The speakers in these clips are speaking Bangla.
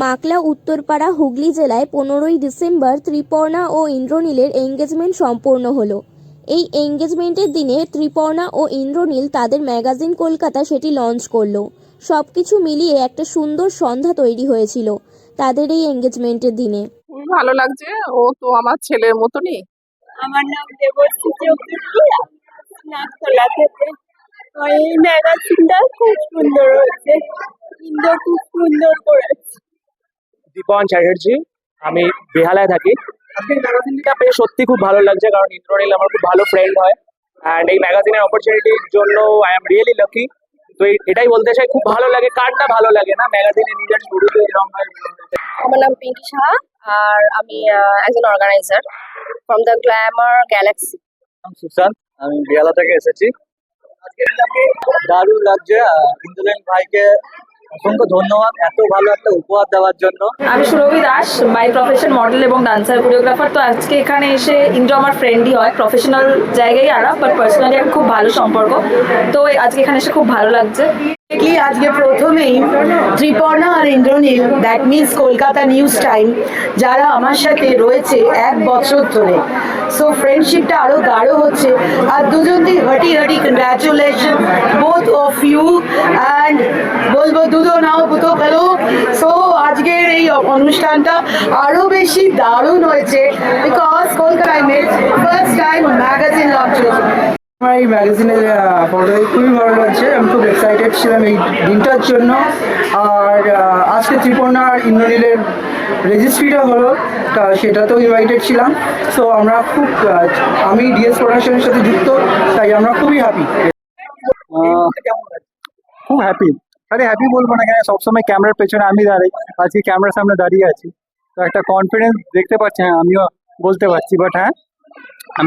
মাকলা উত্তরপাড়া হুগলি জেলায় পনেরোই ডিসেম্বর ত্রিপর্ণা ও ইন্দ্রনীলের এঙ্গেজমেন্ট সম্পন্ন হলো। এই এঙ্গেজমেন্টের দিনে ত্রিপর্ণা ও ইন্দ্রনীল তাদের ম্যাগাজিন কলকাতা সেটি লঞ্চ করল। সব কিছু মিলিয়ে একটা সুন্দর সন্ধ্যা তৈরি হয়েছিল তাদের এই এঙ্গেজমেন্টের দিনে। ভালো লাগছে। ও তো আমার ছেলের মতনই। আমার নাম দেবশ্রী চৌধুরী। নাকতলা থেকে। এই ম্যাগাজিনটা খুব সুন্দর হয়েছে। ইন্দো খুব সুন্দর করেছে। দীপন চ্যাটার্জি আমি বেহালায় থাকি। আজকে ম্যাগাজিনটা পেয়ে সত্যি খুব ভালো লাগছে কারণ ইন্দ্রনীল আমার খুব ভালো ফ্রেন্ড হয়। অ্যান্ড এই ম্যাগাজিনের অপরচুনিটির জন্য আই এম রিয়েলি লাকি তো এটাই বলতে চাই খুব ভালো লাগে। কার না ভালো লাগে না? ম্যাগাজিনে নিজের শুরুতে এরকম আমার নাম পিঙ্কি সাহা আর আমি একজন organiser from the glamour galaxy আমি সুশান্ত আমি বেহালা থেকে এসেছি। আজকে দারুণ লাগছে ইন্দ্রনীল ভাইকে অসংখ্য ধন্যবাদ এত ভালো একটা উপহার দেওয়ার জন্য। আমি Surabhi Das by profession model এবং ডান্সার কোরিওগ্রাফার তো আজকে এখানে এসে ইন্দ্র আমার ফ্রেন্ডই হয় প্রফেশনাল জায়গায় আরা বাট পার্সোনালি একটা খুব ভালো সম্পর্ক। তো আজকে এখানে এসে খুব ভালো লাগছে। কি আজকে প্রথমেই ত্রিপর্ণা আর Indranil that means Kolkata news time যারা আমার সাথে রয়েছে এক বছর ধরে। সো ফ্রেন্ডশিপটা আরও গাঢ় হচ্ছে। আর দুজনকেই হাটি হাটি congratulation both of you and বলব দুধো নাও পুতো খেলো। সো আজকের এই অনুষ্ঠানটা আরও বেশি দারুণ হয়েছে বিকজ কলকাতায় ফার্স্ট টাইম ম্যাগাজিন লঞ্চ আমার এই ম্যাগাজিনের ফটোগ্রাফি খুবই ভালো লাগছে। আমি খুব এক্সাইটেড ছিলাম এই দিনটার জন্য। আর আজকে ত্রিপর্ণা আর ইন্দ্রনীলের রেজিস্ট্রিটা হলো, তা সেটাতেও ইনভাইটেড ছিলাম। সো আমরা খুব আমি ডিএস প্রোডাকশনের সাথে যুক্ত, তাই আমরা খুবই হ্যাপি খুব হ্যাপি আরে হ্যাপি বলব না কেন সবসময় ক্যামেরার পেছনে আমি দাঁড়াই। আজকে ক্যামেরার সামনে দাঁড়িয়ে আছি। তো একটা কনফিডেন্স দেখতে পাচ্ছি হ্যাঁ আমিও বলতে পারছি বাট হ্যাঁ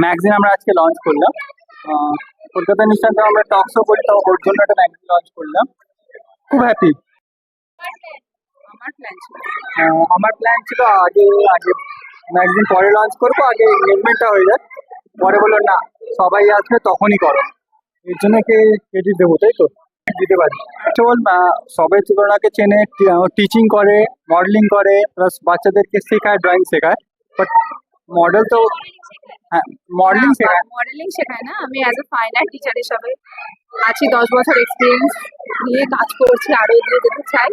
ম্যাগজিন আমরা আজকে লঞ্চ করলাম। আহ, কলকাতা নিউজ আমরা টকশো করি তো ওর জন্য একটা ম্যাগজিন লঞ্চ করলাম। খুব হ্যাপি আমার প্ল্যান ছিল। আমার প্ল্যান ছিল আগে আগে ম্যাগজিন পরে লঞ্চ করব আগে এঙ্গেজমেন্টটা হয়ে যাক। পরে বলল না সবাই আসবে তখনই করো। এর জন্য কে ক্রেডিট দেবো তাই তো? দিতে পারি। চল সবাই তুলনাকে চেনে টিচিং করে মডেলিং করে প্লাস বাচ্চাদেরকে শেখায় ড্রয়িং শেখায়। বাট মডেল তো হ্যাঁ মডেলিং শেখায়। মডেলিং শেখায় না। আমি as a fine art teacher হিসাবে আছি দশ বছর এক্সপিরিয়েন্স নিয়ে কাজ করছি আরও এগিয়ে যেতে চাই।